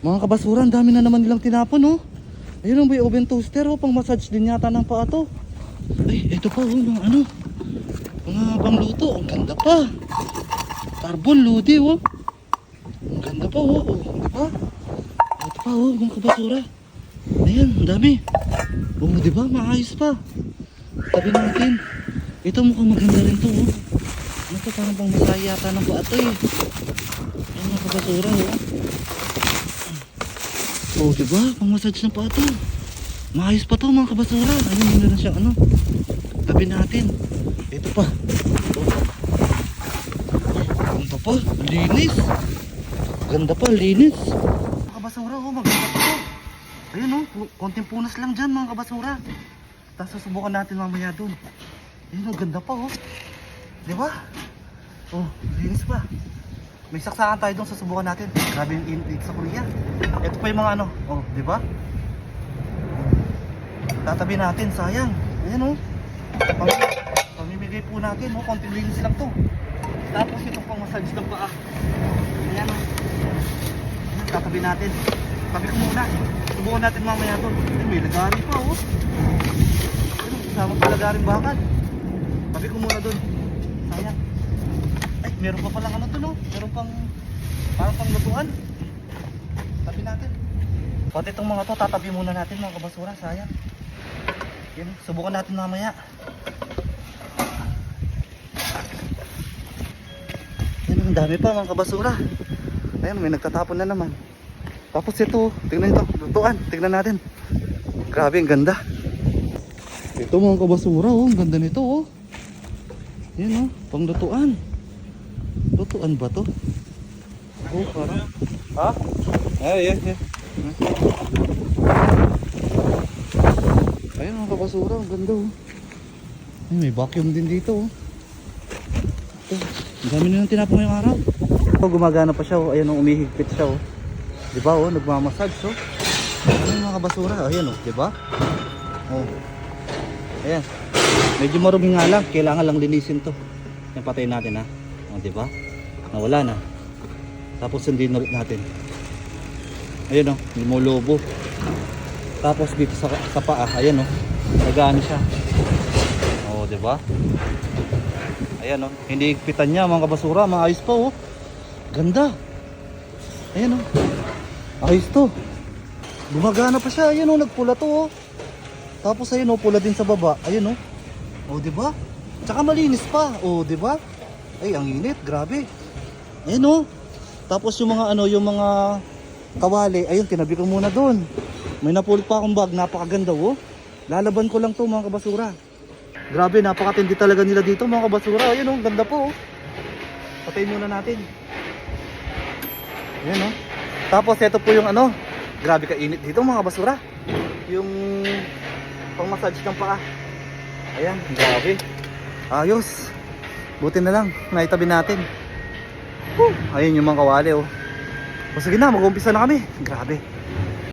Mga kabasura, ang dami na naman nilang tinapon, oh. Ayun ang may oven toaster, oh. Pang massage din yata ng paa to. Ay, ito pa, oh. Mga ano. Mga pangluto. Ang ganda pa. Carbon, ludi, oh. Ang ganda pa, oh. oh. Diba? Ito pa, oh. Mga kabasura. Ayan, ang dami. Oh, di ba? Maayos pa. Tabi natin. Ito mukhang maganda rin to, oh. Ano to, parang pang masaya yata ng paa to, eh. Ayan, mga kabasura, oh. Oh, di ba? Pang massage ng paa to. Maayos pa to, mga kabasura. Ayun, meron siyang ano. Tabi natin. Ito pa. Ang pa pa, linis. Ganda pa, linis. Mga kabasura, oh, maganda pa to. Ayun oh, konting punas lang dyan mga kabasura. Tapos susubukan natin mamaya dun. Ayun oh, ganda pa oh. Di ba? Oh, linis pa. May saksakan tayo dun, susubukan natin. Grabe yung init sa Korea. Ito pa yung mga ano, oh, di ba? Tatabi natin, sayang. Ayan oh. Pam pamimigay po natin, oh, konting linis lang to. Tapos itong pang massage ng paa. Ayan oh. Ayan, Tatabi natin. Tabi ko muna. Subukan natin mamaya doon. Ay, may lagarin pa oh. Ayun, kasama pa lagarin bakal. Tabi ko muna doon. Sayang. Meron pa palang ano doon oh. Meron pang parang pang lutuan. Tabi natin. Pati itong mga to, tatabi muna natin mga kabasura. Sayang. Yan, subukan natin mamaya. Yan, ang dami pa mga kabasura. Ayan, may nagtatapon na naman. Tapos ito, tingnan ito, lutuan, tingnan natin. Grabe, ang ganda. Ito mga kabasura, oh, ang ganda nito, oh. Yan, oh, pang lutuan. Ba to? Oh, parang. Ha? Ay, yeah, yeah. Ayun mga kabasura, ang ganda, oh. Ay, may vacuum din dito, oh. Ito, ang dami na tinapon ngayong araw. Ito, gumagana pa siya, oh. Ayan, oh, umihigpit siya, oh. Di ba oh, nagmamassage oh. Yung mga basura? Ayan oh, di ba? Oh. Ayan. Medyo marumi nga lang, kailangan lang linisin to. Yan patayin natin ha. Oh, di ba? Nawala na. Tapos sundin ulit natin. Ayan oh, lumulubo. Tapos dito sa, sa paa, ayan oh. Nagano siya. Oh, di ba? Ayan oh, hindi higpitan niya mga basura, maayos pa oh. Ganda. Ayan oh. Ayos to. Gumagana pa siya. Ayan o, nagpula to oh. Tapos ayun o, pula din sa baba. Ayun o. O, di ba? Tsaka malinis pa. O, di ba? Ay, ang init. Grabe. Ayun o. Tapos yung mga ano, yung mga kawali. Ayun, tinabi ko muna doon. May napulot pa akong bag. Napakaganda oh. Lalaban ko lang to mga kabasura. Grabe, napakatindi talaga nila dito mga kabasura. Ayun o, ganda po oh. Patayin muna natin. Ayan oh. Tapos ito po yung ano, grabe ka init dito mga basura. Yung pang massage ng paa. Ayan, grabe. Ayos. Buti na lang, naitabi natin. Whew, ayun yung mga kawali oh. O sige na, mag-umpisa na kami. Grabe.